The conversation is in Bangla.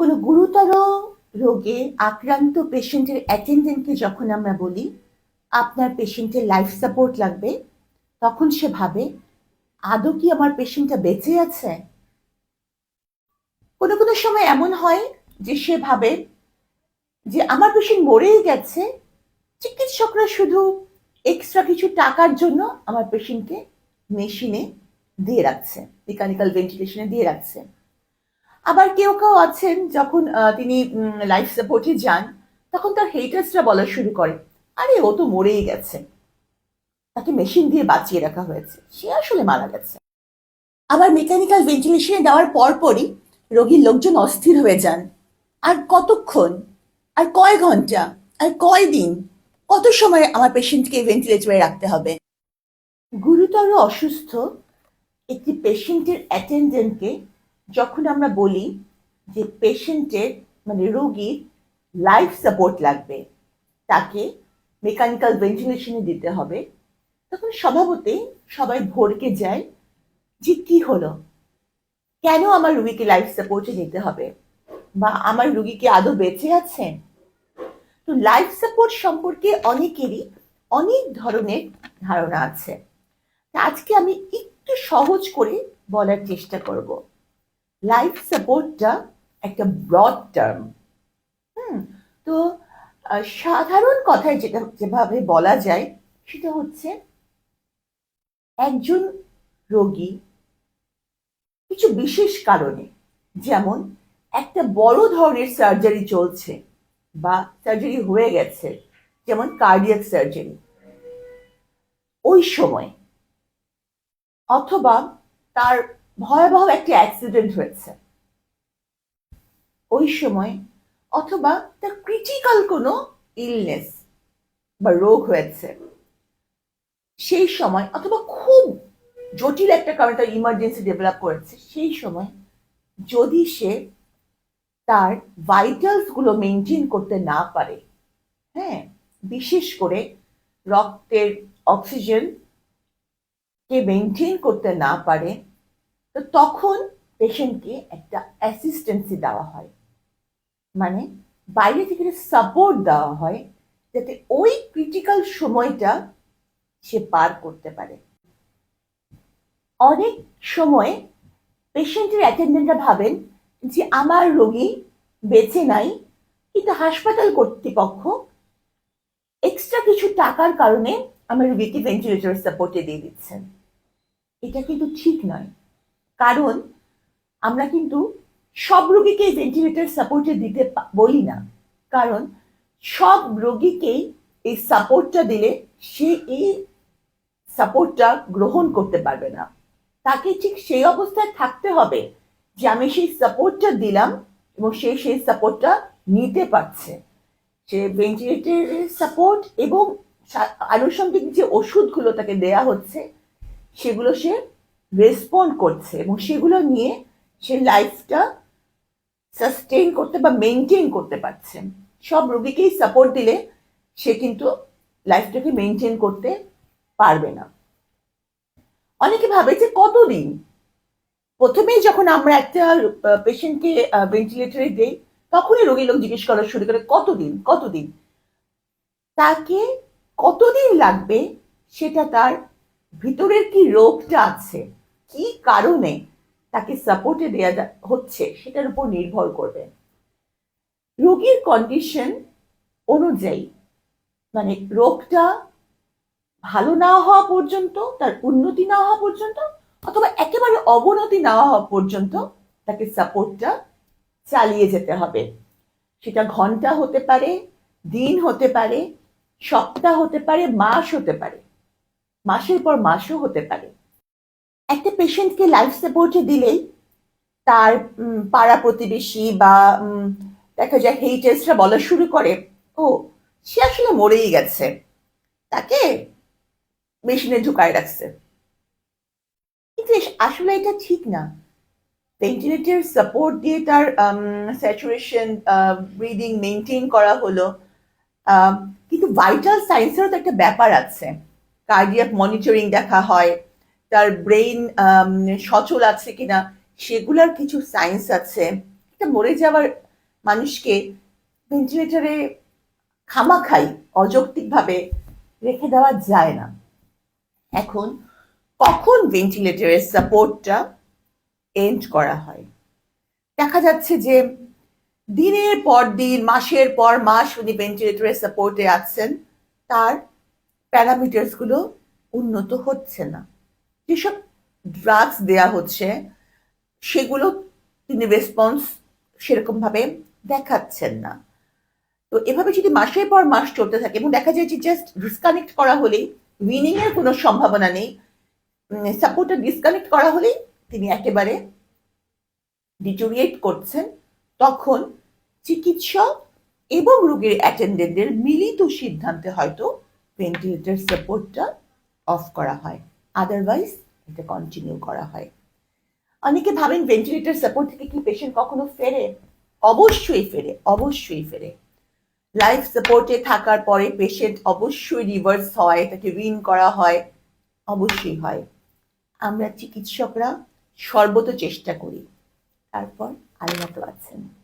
কোনো গুরুতর রোগে আক্রান্ত পেশেন্টের অ্যাটেন্ডেন্টকে যখন আমরা বলি, আপনার পেশেন্টের লাইফ সাপোর্ট লাগবে, তখন সে ভাবে, আদৌ কি আমার পেশেন্টটা বেঁচে আছে? কোনো কোনো সময় এমন হয় যে সে ভাবে, যে আমার পেশেন্ট মরেই গেছে, চিকিৎসকরা শুধু এক্সট্রা কিছু টাকার জন্য আমার পেশেন্টকে মেশিনে দিয়ে রাখছে মেকানিক্যাল ভেন্টিলেশনে দিয়ে রাখছে। আবার কেউ কেউ আছেন যখন তিনি লাইফ সাপোর্টে যান, তখন তার হেটার্সরা বলা শুরু করে, আরে, ও তো মরেই গেছে। তাকে মেশিন দিয়ে বাঁচিয়ে রাখা হয়েছে। সে আসলে মারা গেছে। আবার মেকানিক্যাল ভেন্টিলেশনে দেওয়ার পরপরই রোগীর লোকজন অস্থির হয়ে যান। আর কতক্ষণ? আর কয় ঘণ্টা? আর কয় দিন? কত সময় আমার পেশেন্টকে ভেন্টিলেটরে রাখতে হবে? গুরুতর অসুস্থ একটি পেশেন্টের অ্যাটেন্ডেন্টকে যখন আমরা বলি যে পেশেন্টের মানে রোগীর লাইফ সাপোর্ট লাগবে, তাকে মেকানিক্যাল ভেন্টিলেশনে দিতে হবে, তখন স্বভাবতেই সবাই ভরকে যায় যে কি হলো? কেন আমার রুগীকে লাইফ সাপোর্টে নিতে হবে? বা আমার রুগী কি আদৌ বেঁচে আছে? তো লাইফ সাপোর্ট সম্পর্কে অনেকেরই অনেক ধরনের ধারণা আছে। আজকে আমি একটু সহজ করে বলার চেষ্টা করব। লাইফ সাপোর্টটা একটা ব্রড টার্ম হুম তো সাধারণ কথায় যেটা, যেভাবে বলা যায়, সেটা হচ্ছে একজন রোগী কিছু বিশেষ কারণে, যেমন একটা বড় ধরনের সার্জারি চলছে বা সার্জারি হয়ে গেছে, যেমন কার্ডিয়াক সার্জারি ওই সময়, অথবা তার ভয়াবহ একটা অ্যাক্সিডেন্ট হয়েছে। ওই সময় অথবা তার ক্রিটিক্যাল কোনো ইলনেস বা রোগ হয়েছে, সেই সময় অথবা খুব জটিল একটা কারণে তার ইমার্জেন্সি ডেভেলপ করেছে, সেই সময় যদি সে তার ভাইটালসগুলো মেনটেন করতে না পারে হ্যাঁ বিশেষ করে রক্তের অক্সিজেন কে মেনটেন করতে না পারে তো তখন পেশেন্টকে একটা অ্যাসিস্ট্যান্সি দেওয়া হয়। মানে বাইরে থেকে সাপোর্ট দেওয়া হয় যাতে ওই ক্রিটিক্যাল সময়টা সে পার করতে পারে। অনেক সময় পেশেন্টের অ্যাটেন্ডেন্টরা ভাবেন যে আমার রোগী বেঁচে নাই, কিন্তু হাসপাতাল কর্তৃপক্ষ এক্সট্রা কিছু টাকার কারণে আমার রোগীকে ভেন্টিলেটর সাপোর্টে দিয়ে দিচ্ছেন। এটা কিন্তু ঠিক নয়। কারণ আমরা কিন্তু সব রোগীকে ভেন্টিলেটর সাপোর্টে দিতে বলি না। কারণ সব রোগীকেই এই সাপোর্টটা দিলে সে এই সাপোর্টটা গ্রহণ করতে পারবে না। তাকে ঠিক সেই অবস্থায় থাকতে হবে যে আমি সেই সাপোর্টটা দিলাম এবং সে সেই সাপোর্টটা নিতে পারছে। সে ভেন্টিলেটরের সাপোর্ট এবং আনুষঙ্গিক যে ওষুধগুলো তাকে দেয়া হচ্ছে, সেগুলো সে রেসপন্ড করছে এবং সেগুলো নিয়ে সে লাইফটা সাস্টেইন করতে বা মেনটেন করতে পারছে। সব রোগীকেই সাপোর্ট দিলে সে কিন্তু লাইফটাকে মেনটেন করতে পারবে না। অনেকে ভাবে যে কতদিন? প্রথমেই যখন আমরা একটা পেশেন্টকে ভেন্টিলেটরে দেই, তখনই রোগী লোক জিজ্ঞেস করা শুরু করে, কতদিন? কতদিন? তাকে কতদিন লাগবে সেটা তার ভিতরের কি রোগটা আছে কি কারণে তাকে সাপোর্টে দেওয়া হচ্ছে সেটার উপর নির্ভর করবে। রোগীর কন্ডিশন অনুযায়ী মানে রোগটা ভালো না হওয়া পর্যন্ত, তার উন্নতি না হওয়া পর্যন্ত, অথবা একেবারে অবনতি না হওয়া পর্যন্ত তাকে সাপোর্টটা চালিয়ে যেতে হবে। সেটা ঘণ্টা হতে পারে, দিন হতে পারে, সপ্তাহ হতে পারে, মাস হতে পারে। মাসের পর মাসও হতে পারে। একটা পেশেন্টকে লাইফ সাপোর্টে দিলেই তার পাড়া প্রতিবেশী বা দেখা যায় হেইটার্সরা বলা শুরু করে, ও, সে আসলে মরেই গেছে। তাকে মেশিনে ঢুকায় রাখছে। কিন্তু আসলে এটা ঠিক না। ভেন্টিলেটর সাপোর্ট দিয়ে তার স্যাচুরেশন ব্রিদিং মেনটেন করা হলো। কিন্তু ভাইটাল সায়েন্সেরও তো একটা ব্যাপার আছে। কার্ডিয়াক মনিটরিং দেখা হয়। তার ব্রেইন সচল আছে কিনা, সেগুলার কিছু সায়েন্স আছে। এটা মরে যাওয়ার মানুষকে ভেন্টিলেটরে খামাখাই, অযৌক্তিকভাবে রেখে দেওয়া যায় না। এখন কখন ভেন্টিলেটরের সাপোর্টটা এন্ড করা হয়? দেখা যাচ্ছে যে দিনের পর দিন, মাসের পর মাস উনি ভেন্টিলেটরের সাপোর্টে আছেন, তার প্যারামিটার্সগুলো উন্নত হচ্ছে না। যেসব ড্রাগস দেয়া হচ্ছে, সেগুলো তিনি রেসপন্স সেরকম ভাবে দেখাচ্ছেন না। তো এভাবে যদি মাসের পর মাস চলতে থাকে এবং দেখা যায় যে জাস্ট ডিসকানেক্ট করা হলেই উইনিং এর কোনো সম্ভাবনা নেই সাপোর্টটা ডিসকানেক্ট করা হলেই তিনি একেবারে ডিটোরিয়েট করছেন। তখন চিকিৎসক এবং রোগীর অ্যাটেন্ডেন্টের মিলিত সিদ্ধান্তে হয়তো ভেন্টিলেটর সাপোর্টটা অফ করা হয়। আদারওয়াইজ এটা কন্টিনিউ করা হয়। অনেকে ভাবেন ভেন্টিলেটর সাপোর্ট থেকে কি পেশেন্ট কখনো ফেরে? অবশ্যই ফেরে অবশ্যই ফেরে। লাইফ সাপোর্টে থাকার পরে পেশেন্ট অবশ্যই রিভার্স হয়, তাকে রিন করা হয়, অবশ্যই হয়। আমরা চিকিৎসকরা সর্বত চেষ্টা করি। তারপর আল্লাহ আছেন।